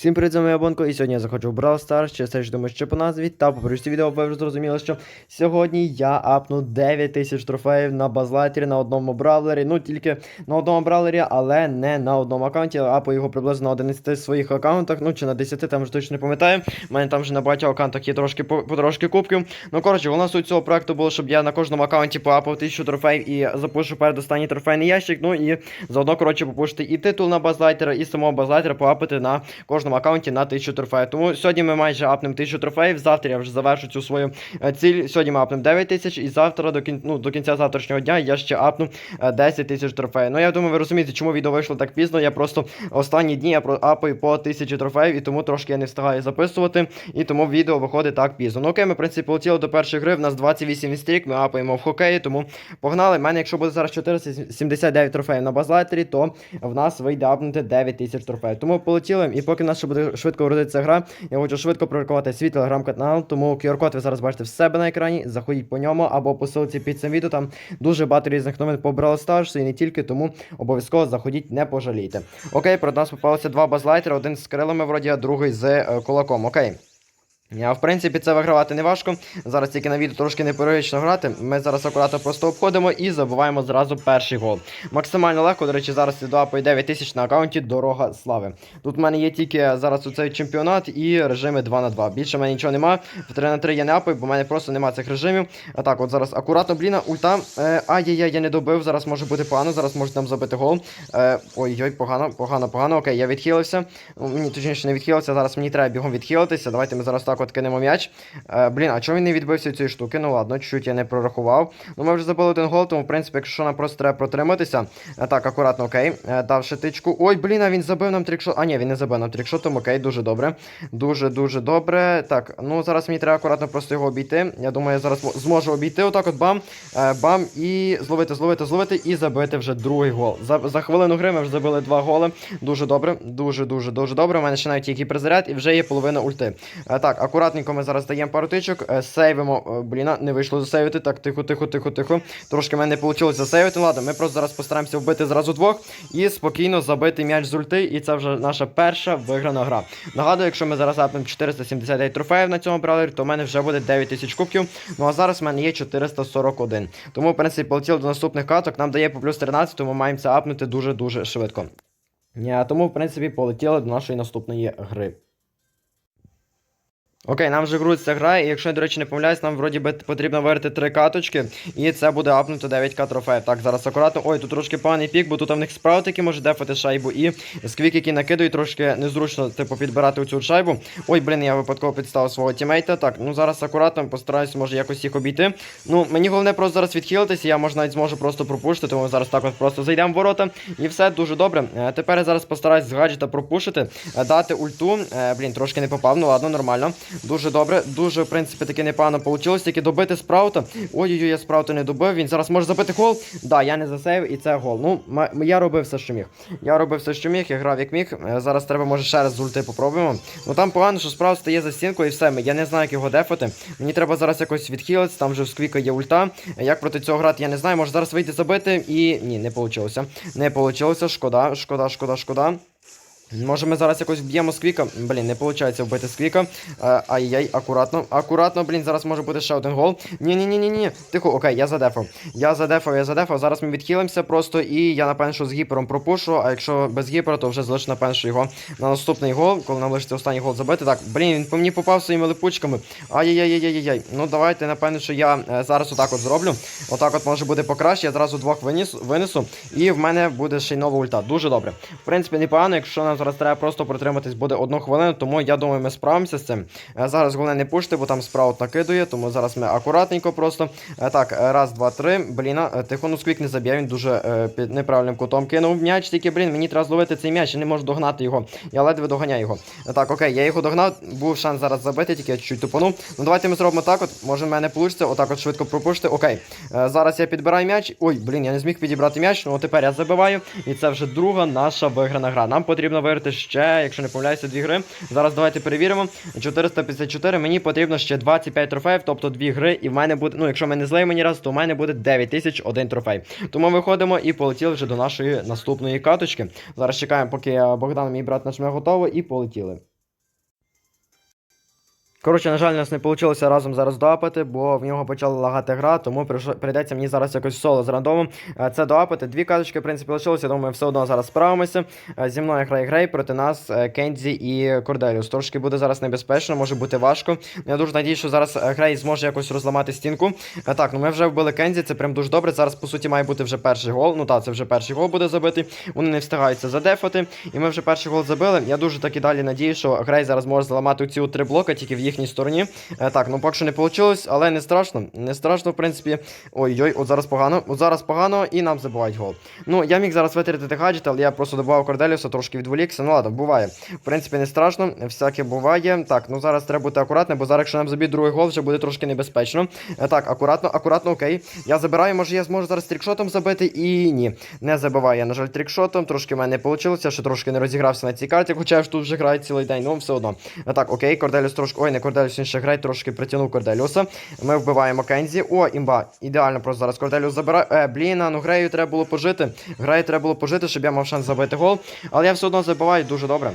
Всім привіт, з вами я Бонко, і сьогодні я заходжу в Brawl Stars, через те, що думаю, що по назві, та по причті відео ви вже зрозуміли, що сьогодні я апну 9 тисяч трофеїв на базлайтері на одному бравлері, ну тільки на одному бравлері, але не на одному аккаунті, а апу його приблизно на 11 своїх аккаунтах, ну чи на 10, там вже точно не пам'ятаю. У мене там вже на багатьох аккаунтах є трошки потрошки кубків. Ну коротше, головна суть цього проекту було, щоб я на кожному аккаунті поапав 1000 трофеїв і запушу передостанній трофейний ящик, ну і заодно, коротше, попушити і титул на базлайтера, і самого базлайтера поапити на кожному аккаунті на 1000 трофеїв. Тому сьогодні ми майже апнемо 1000 трофеїв. Завтра я вже завершу цю свою е, ціль. Сьогодні ми апнемо 9 тисяч, і завтра до кін... ну, до кінця завтрашнього дня я ще апну е, 10 тисяч трофеїв. Ну я думаю, ви розумієте, чому відео вийшло так пізно. Я просто останні дні я апаю по 1000 трофеїв, і тому трошки я не встигаю записувати. І тому відео виходить так пізно. Ну окей, ми в принципі полетіли до першої гри. В нас 28 стрік, ми апаємо в хокеї, тому погнали. У мене, якщо буде зараз 479 трофеїв на базлайтері, то в нас вийде апнути 9 тисяч трофеїв. Тому полетіли. І поки в ще буде швидко вродитися гра, я хочу швидко прорекувати свій телеграм-канал, тому QR-код ви зараз бачите в себе на екрані. Заходіть по ньому або по ссылці під цим відео. Там дуже багато різних новин по Brawl Stars і не тільки, тому обов'язково заходіть, не пожалійте. Окей, про нас попалися два базлайтери, один з крилами вроді, а другий з е, кулаком. Окей. А в принципі, це вигравати не важко. Зараз тільки на відео трошки непривично грати. Ми зараз акуратно просто обходимо і забуваємо зразу перший гол. Максимально легко, до речі, зараз по 9 тисяч на аккаунті Дорога Слави. Тут в мене є тільки зараз оцей чемпіонат і режими 2 на 2. Більше в мене нічого нема. В 3 на 3 я не апаю, бо в мене просто нема цих режимів. А так, от зараз акуратно, блін, ульта. Е, Ай-яй-яй, я не добив. Зараз може бути погано, зараз може там забити гол. Е, Ой-ой, погано, погано, погано. Окей, я відхилився. Мені точніше не відхилився. Зараз мені треба бігом відхилитися. Давайте ми зараз так от кинемо м'яч. Е, блін, а чому він не відбився цієї штуки? Ну ладно, чуть я не прорахував. Ну ми вже забили один гол, тому в принципі, якщо нам просто треба протриматися. Е, так, акуратно, окей. Е, давши тичку. Ой, блін, а він забив нам трикшот. А, ні, він не забив нам трикшотом, окей, дуже добре. Дуже-дуже добре. Так, ну зараз мені треба акуратно просто його обійти. Я думаю, я зараз зможу обійти. Отак от бам. Бам. І зловити, зловити, зловити і забити вже другий гол. За, за хвилину гри ми вже забили два голи. Дуже добре. Дуже, дуже, добре. У мене ще навіть тільки призаряд і вже є половина ульти. Так, акуратненько ми зараз даємо пару тичок. Е, сейвимо. Е, блін, а, не вийшло засейвити. Так, тихо, тихо, тихо, тихо. Трошки мене не вийшло засейвити. Ладно, ми просто зараз постараємося вбити зразу двох і спокійно забити м'яч з ульти. І це вже наша перша виграна гра. Нагадую, якщо ми зараз апнемо 479 трофеїв на цьому браулері, то в мене вже буде 9000 кубків. Ну а зараз в мене є 441. Тому, в принципі, полетіли до наступних каток. Нам дає по плюс 13, тому маємо це апнути дуже-дуже швидко. Тому, в принципі, полетіли до нашої наступної гри. Окей, нам вже грузиться гра, і якщо я, до речі, не помиляюсь, нам вроді би потрібно виграти три каточки, і це буде апнуто 9к трофеїв. Так, зараз акуратно. Ой, тут трошки поганий пік, бо тут в них справа таки може дефати шайбу, і сквік, який накидує, трошки незручно, типу, підбирати цю шайбу. Ой, блін, я випадково підставив свого тімейта. Так, ну зараз акуратно постараюсь, може, якось їх обійти. Ну, мені головне просто зараз відхилитися, я може навіть зможу просто пропушити, тому зараз так от просто зайдемо в ворота, і все дуже добре. Е, Тепер я зараз постараюсь з гаджета пропушити, е, дати ульту. Е, Блін, трошки не попав, ну ладно, нормально. Дуже добре, дуже, в принципі, таки непогано вийшло. Тільки добити спраута. Ой-ой-ой, я спраута не добив. Він зараз може забити гол. Да, я не засейв, і це гол. Ну, я робив все, що міг. Я робив все, що міг, я грав як міг. Е, Зараз треба, може, ще раз з ульти попробуємо. Ну там погано, що спраут стає за стінкою і все. Я не знаю, як його дефати. Мені треба зараз якось відхилитися, там вже в сквіка є ульта. Е, Як проти цього грати, я не знаю. Може зараз вийти забити і. Ні, не вийшло. Не вийшло. Шкода, шкода, шкода, шкода. Може ми зараз якось вб'ємо сквіка. Блін, не виходить вбити сквіка. Е, Ай-яй, акуратно. Акуратно, блін, зараз може бути ще один гол. Ні-ні-ні-ні-ні. Тихо, окей, я задефав. Я задефав, я задефав. Зараз ми відхилимося просто, і я напевно, що з гіпером пропушу. А якщо без гіпера, то вже залишу, напевно, що його на наступний гол, коли нам останній гол забити. Так, блін, він по мені попав своїми липучками. Ай-яй-яй-яй-яй. Ну давайте, напевно, що я е, зараз отак от зроблю. Отак от може буде покраще. Я зразу двох винесу. І в мене буде ще й нова ульта. Дуже добре. В принципі, непогано, якщо нам зараз треба просто протриматись буде одну хвилину, тому я думаю, ми справимося з цим. Е, Зараз головне не пушти, бо там спраут накидує, тому зараз ми акуратненько просто. Е, Так, е, раз, два, три. Блін, а, тихо, ну не заб'є, він дуже під неправильним кутом кинув м'яч, тільки, блін, мені треба зловити цей м'яч, я не можу догнати його. Я ледве доганяю його. Так, окей, я його догнав, був шанс зараз забити, тільки я чуть-чуть тупанув. Ну давайте ми зробимо так от, може в мене вийде, отак от швидко пропушити. Окей. Зараз я підбираю м'яч. Ой, блін, я не зміг підібрати м'яч, ну тепер я забиваю. І це вже друга наша виграна гра. Нам потрібно виграти ще, якщо не помиляюся, дві гри. Зараз давайте перевіримо. 454, мені потрібно ще 25 трофеїв, тобто дві гри, і в мене буде, ну якщо ми не мені ні раз, то в мене буде 9001 трофей. Тому виходимо і полетіли вже до нашої наступної каточки. Зараз чекаємо, поки е, Богдан, мій брат, нажме готово, і полетіли. Коротше, на жаль, у нас не вийшло разом зараз доапати, бо в нього почала лагати гра, тому прийдеться мені зараз якось соло з рандомом. е, Це доапати. Дві карточки, в принципі, лишилося. Думаю, все одно зараз справимося. Е, Зі мною грає Грей проти нас е, Кензі і Корделіус. Трошки буде зараз небезпечно, може бути важко. Я дуже надію, що зараз Грей зможе якось розламати стінку. Так, ну ми вже вбили Кензі, це прям дуже добре. Зараз, по суті, має бути вже перший гол. Ну так, це вже перший гол буде забитий. Вони не встигаються задефати. І ми вже перший гол забили. Я дуже так і далі надію, що Грей зараз може зламати ці три блока тільки в їхній стороні. Е, так, ну поки що не вийшло, але не страшно. Не страшно, в принципі. Ой-ой, от зараз погано. От зараз погано і нам забувають гол. Ну, я міг зараз витратити гаджет, але я просто добавив Корделіуса, трошки відволікся. Ну ладно, буває. В принципі, не страшно, всяке буває. Так, ну зараз треба бути акуратним, бо зараз, якщо нам заб'ють другий гол, вже буде трошки небезпечно. Е, так, акуратно, акуратно, окей. Я забираю, може я зможу зараз трікшотом забити і ні. Не забиваю, на жаль, трікшотом. Трошки в мене не вийшло, ще трошки не розігрався на цій карті, хоча я ж тут вже граю цілий день, ну все одно. Е, так, окей, Корделіус трошки. Ой, не Корделіус, інше грає, трошки притягнув Корделіуса. Ми вбиваємо Кензі. О, імба. Ідеально просто зараз Корделіус забирає. Е, блін, ну грею треба було пожити. Грею треба було пожити, щоб я мав шанс забити гол. Але я все одно забиваю дуже добре.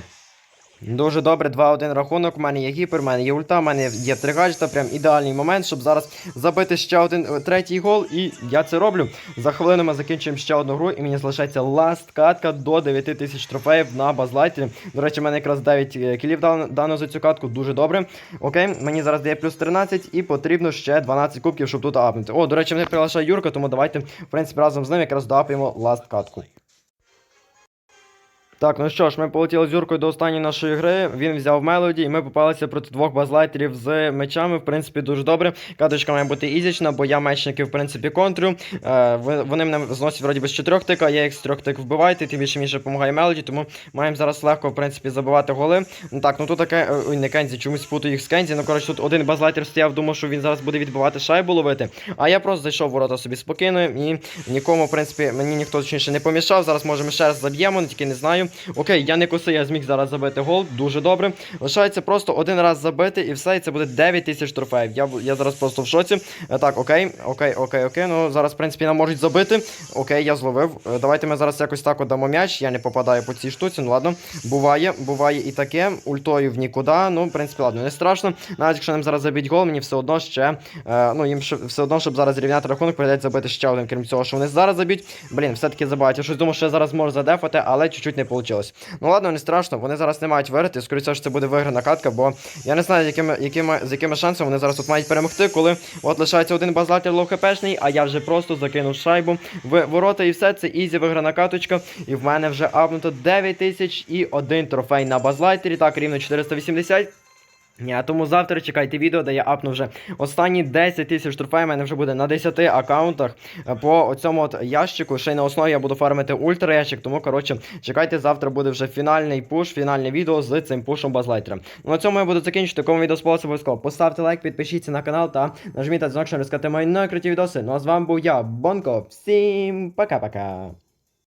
Дуже добре, 2-1 рахунок. У мене є гіпер, у мене є ульта, у мене є три гаджета. Прям ідеальний момент, щоб зараз забити ще один е, третій гол. І я це роблю. За хвилину ми закінчуємо ще одну гру, і мені залишається ласт катка до 9 тисяч трофеїв на базлайті. До речі, в мене якраз 9 е, кілів дано, за цю катку, дуже добре. Окей, мені зараз дає плюс 13 і потрібно ще 12 кубків, щоб тут апнути. О, до речі, мене приглашає Юрка, тому давайте, в принципі, разом з ним якраз доапаємо ласт катку. Так, ну що ж, ми полетіли з Юркою до останньої нашої гри. Він взяв мелоді, і ми попалися проти двох базлайтерів з мечами. В принципі, дуже добре. Каточка має бути ізічна, бо я мечників, в принципі, контрю. Е, вони мене зносять вроді би з чотирьох тика, я їх з трьох тик вбиваю, тим більше мені ще допомагає мелоді, тому маємо зараз легко, в принципі, забивати голи. Ну так, ну тут таке. е, Ой, не Кензі, чомусь спутаю їх з Кензі. Ну коротше, тут один базлайтер стояв, думав, що він зараз буде відбивати шайбу ловити. А я просто зайшов ворота собі спокійно і нікому, в принципі, мені ніхто точніше не помішав. Зараз може ми ще раз заб'ємо, ну, тільки не знаю. Окей, я не косий, я зміг зараз забити гол, дуже добре. Лишається просто один раз забити і все, і це буде 9 тисяч трофеїв. Я, я зараз просто в шоці. Е, Так, окей, окей, окей, окей. Ну зараз, в принципі, нам можуть забити. Окей, я зловив. Е, Давайте ми зараз якось так дамо м'яч. Я не попадаю по цій штуці. Ну ладно, буває, буває і таке. Ультою в нікуди. Ну, в принципі, ладно, не страшно. Навіть якщо нам зараз забить гол, мені все одно ще. Е, ну, їм все одно, щоб зараз рівняти рахунок, прийдеться забити ще один, крім цього, що вони зараз заб'ють. Блін, все-таки забивають. Я щось думав, що я зараз можу задефати, але чуть-чуть не вийшло. Ну ладно, не страшно, вони зараз не мають виграти. Скоріше, що це буде виграна катка, бо я не знаю, якими, якими, з якими шансами вони зараз тут мають перемогти, коли от лишається один базлатер лоу-хпшний, а я вже просто закинув шайбу в ворота і все, це ізі виграна каточка. І в мене вже апнуто 9 тисяч і один трофей на базлайтері, так, рівно 480. А тому завтра чекайте відео, де я апну вже останні 10 тисяч трофеїв. У мене вже буде на 10 аккаунтах е, по оцьому от ящику. Ще й на основі я буду фармити ультра ящик. Тому коротше, чекайте, завтра буде вже фінальний пуш, фінальне відео з цим пушом базлайтером. Ну на цьому я буду закінчити. Кому відео сподобалося обов'язково. Поставте лайк, підпишіться на канал та нажміть на дзвінок, щоб розкати мої нові круті відоси. Ну а з вами був я, Бонко. Всім пока-пока.